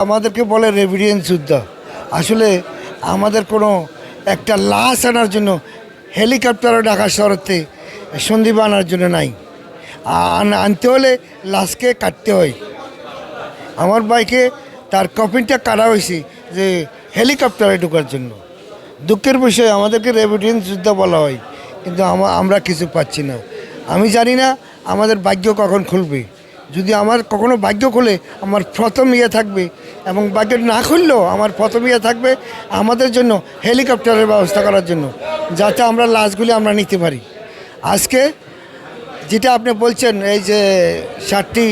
আমাদেরকে বলে রেভিডিয়েন্স যুদ্ধ। আসলে আমাদের কোনো একটা লাশ আনার জন্য হেলিকপ্টারও ঢাকা শহরতে সন্দীপ আনার জন্য নাই। আন- আনতে হলে লাশকে কাটতে হয়। আমার বাইকে তার কফিনটা কাটা হয়েছে যে হেলিকপ্টারে ঢোকার জন্য। দুঃখের বিষয়, আমাদেরকে রেভিডিয়েন্স যুদ্ধ বলা হয়, কিন্তু আমা- আমরা কিছু পাচ্ছি না। আমি জানি না আমাদের ভাগ্য কখন খুলবে। যদি আমার কখনো ভাগ্য খোলে, আমার প্রথম ইয়ে থাকবে এবং ভাগ্য না খুললেও আমার প্রথম ইয়ে থাকবে আমাদের জন্য হেলিকপ্টারের ব্যবস্থা করার জন্য, যাতে আমরা লাশগুলি আমরা নিতে পারি। আজকে যেটা আপনি বলছেন, এই যে ষাটটি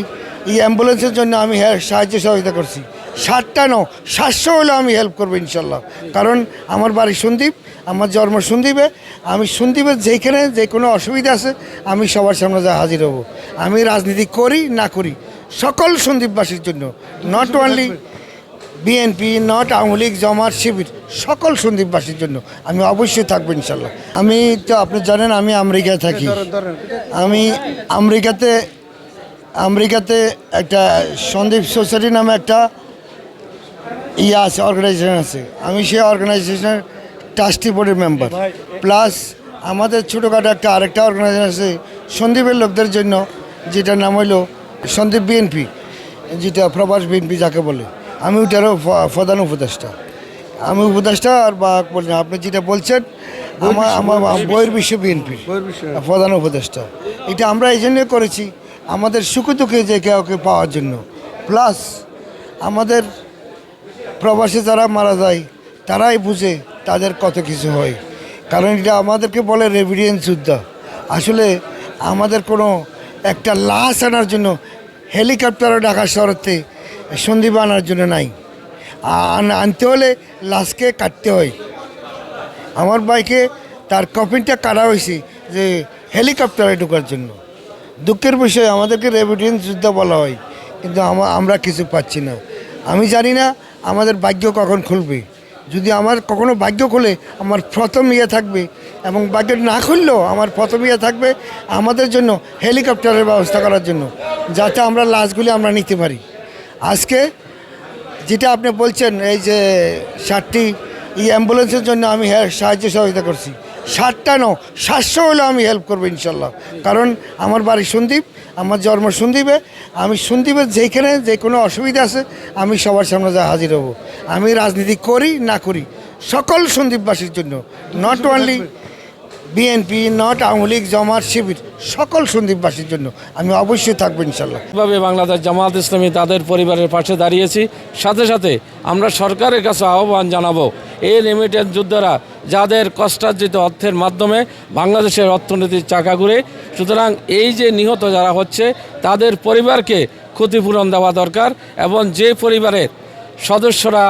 এই অ্যাম্বুলেন্সের জন্য আমি হ্যাঁ সাহায্য সহযোগিতা করছি। ষাটটা নও সাতশো হলেও আমি হেল্প করব ইনশাল্লাহ। কারণ আমার বাড়ি সন্দীপ আমার জন্ম সন্দীপে আমি সন্দীপের যেখানে যে কোনো অসুবিধা আছে, আমি সবার সামনে যা হাজির হব। আমি রাজনীতি করি না করি, সকল সন্দীপবাসীর জন্য। Not only BNP not Awami League, Jamaat, Shibir, সকল সন্দীপবাসীর জন্য আমি অবশ্যই থাকব ইনশাল্লাহ। আমি তো আপনি জানেন, আমি আমেরিকায় থাকি। আমি আমেরিকাতে আমেরিকাতে একটা সন্দীপ সোসাইটি নামে একটা ইয়ে আছে অর্গানাইজেশন আছে। আমি সেই অর্গানাইজেশনের ট্রাস্টি বোর্ডের মেম্বার প্লাস আমাদের ছোটোখাটো একটা আরেকটা অর্গানাইজেশন আছে সন্দীপের লোকদের জন্য যেটার নাম হলো সন্দীপ বিএনপি যেটা প্রবাস বিএনপি যাকে বলে। আমি ওটারও প্রধান উপদেষ্টা। আমি উপদেষ্টা আর বা বলছেন আপনি যেটা বলছেন আমার আমার বইয়ের বিশ্ব বিএনপির প্রধান উপদেষ্টা। এটা আমরা এই জন্য করেছি আমাদের সুখে দুঃখে যে কাউকে পাওয়ার জন্য। প্লাস আমাদের প্রবাসী যারা মারা যায়, তারাই বুঝে তাদের কত কিছু হয়। কারণ এটা আমাদেরকে বলে রেভিডিয়েন্স যুদ্ধ। আসলে আমাদের কোনো একটা লাশ আনার জন্য হেলিকপ্টারও ঢাকা শহরতে সন্দীপ আনার জন্য নাই। আনতে হলে লাশকে কাটতে হয়। আমার বাইকে তার কফিনটা কাটা হয়েছে যে হেলিকপ্টারে ঢোকার জন্য। দুঃখের বিষয়, আমাদেরকে রেভিডিয়েন্স যুদ্ধ বলা হয়, কিন্তু আমা- আমরা কিছু পাচ্ছি না। আমি জানি না আমাদের ভাগ্য কখন খুলবে? যদি আমার কখনো ভাগ্য খুলে, আমার প্রথম ইয়ে থাকবে এবং ভাগ্য না খুললেও আমার প্রথম ইয়ে থাকবে আমাদের জন্য হেলিকপ্টারের ব্যবস্থা করার জন্য, যাতে আমরা লাশগুলি আমরা নিতে পারি। আজকে যেটা আপনি বলছেন, এই যে ষাটটি এই অ্যাম্বুলেন্সের জন্য আমি হ্যাঁ সাহায্য সহযোগিতা করছি। ষাটটা নও সাতশো হলেও আমি হেল্প করব ইনশাল্লাহ। কারণ আমার বাড়ি সন্দীপ আমার জন্ম সন্দীপে আমি সন্দীপের যেখানে যে কোনো অসুবিধা আছে, আমি সবার সামনে যা হাজির হব। আমি রাজনীতি করি না করি, সকল সন্দীপবাসীর জন্য। Not only BNP not Awami League, Jamaat, Shibir, সকল সন্দীপবাসীর জন্য আমি অবশ্যই থাকব ইনশাল্লাহ। ভাবে বাংলাদেশ জামাত ইসলামী তাদের পরিবারের পাশে দাঁড়িয়েছি, সাথে সাথে আমরা সরকারের কাছে আহ্বান জানাব, এই লিমিটেড যোদ্ধারা যাদের কষ্টার্জিত অর্থের মাধ্যমে বাংলাদেশের অর্থনীতির চাকা ঘুরে, সুতরাং এই যে নিহত যারা হচ্ছে, তাদের পরিবারকে ক্ষতিপূরণ দেওয়া দরকার এবং যে পরিবারের সদস্যরা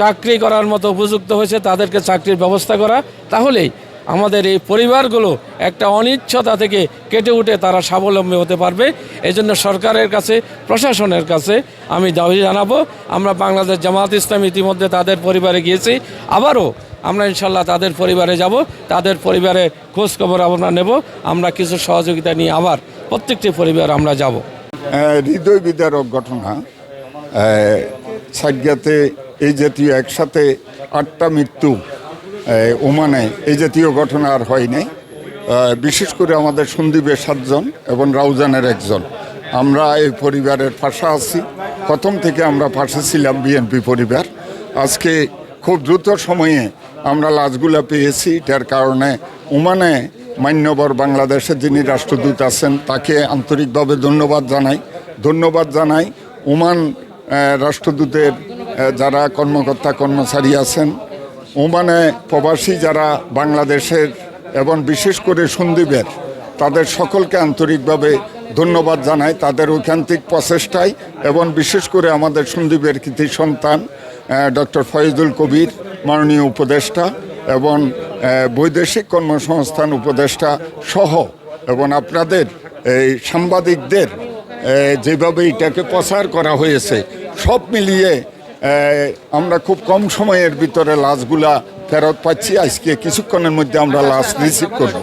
চাকরি করার মতো উপযুক্ত হয়েছে, তাদেরকে চাকরির ব্যবস্থা করা, তাহলেই আমাদের এই পরিবারগুলো একটা অনিচ্ছতা থেকে কেটে উঠে তারা স্বাবলম্বী হতে পারবে। এই জন্য সরকারের কাছে, প্রশাসনের কাছে আমি দাবি জানাব, আমরা বাংলাদেশ জামাত ইসলাম ইতিমধ্যে তাদের পরিবারে গিয়েছি, আবারও আমরা ইনশাল্লাহ তাদের পরিবারে যাব, তাদের পরিবারে খোঁজ খবর আমরা নেব, আমরা কিছু সহযোগিতা নিয়ে আবার প্রত্যেকটি পরিবার আমরা যাব। হৃদয় বিদারক ঘটনা সাজ্ঞাতে এই জাতীয় একসাথে আটটা মৃত্যু ওমানে এই জাতীয় ঘটনা আর হয় নাই। বিশেষ করে আমাদের সন্দীপের সাতজন এবং রাউজানের একজন। আমরা এই পরিবারের পাশে আছি, প্রথম থেকে আমরা পাশে ছিলাম বিএনপি পরিবার। আজকে খুব দ্রুত সময়ে আমরা লাশগুলা পেয়েছি, এটার কারণে ওমানে মান্যবর বাংলাদেশের যিনি রাষ্ট্রদূত আছেন, তাকে আন্তরিকভাবে ধন্যবাদ জানাই। ধন্যবাদ জানাই ওমান রাষ্ট্রদূতের যারা কর্মকর্তা, কর্মচারী আছেন। ওমানে প্রবাসী যারা বাংলাদেশের এবং বিশেষ করে সন্দীপের, তাদের সকলকে আন্তরিকভাবে ধন্যবাদ জানাই। তাদের ঐকান্তিক প্রচেষ্টায় এবং বিশেষ করে আমাদের সন্দীপের কৃতি সন্তান ডক্টর ফয়জুল কবির মাননীয় উপদেষ্টা এবং বৈদেশিক কর্মসংস্থান উপদেষ্টা সহ এবং আপনাদের এই সাংবাদিকদের যেভাবে এটাকে প্রচার করা হয়েছে, সব মিলিয়ে আমরা খুব কম সময়ের ভিতরে লাশগুলা ফেরত পাচ্ছি। আজকে কিছুক্ষণের মধ্যে আমরা লাশ রিসিভ করব।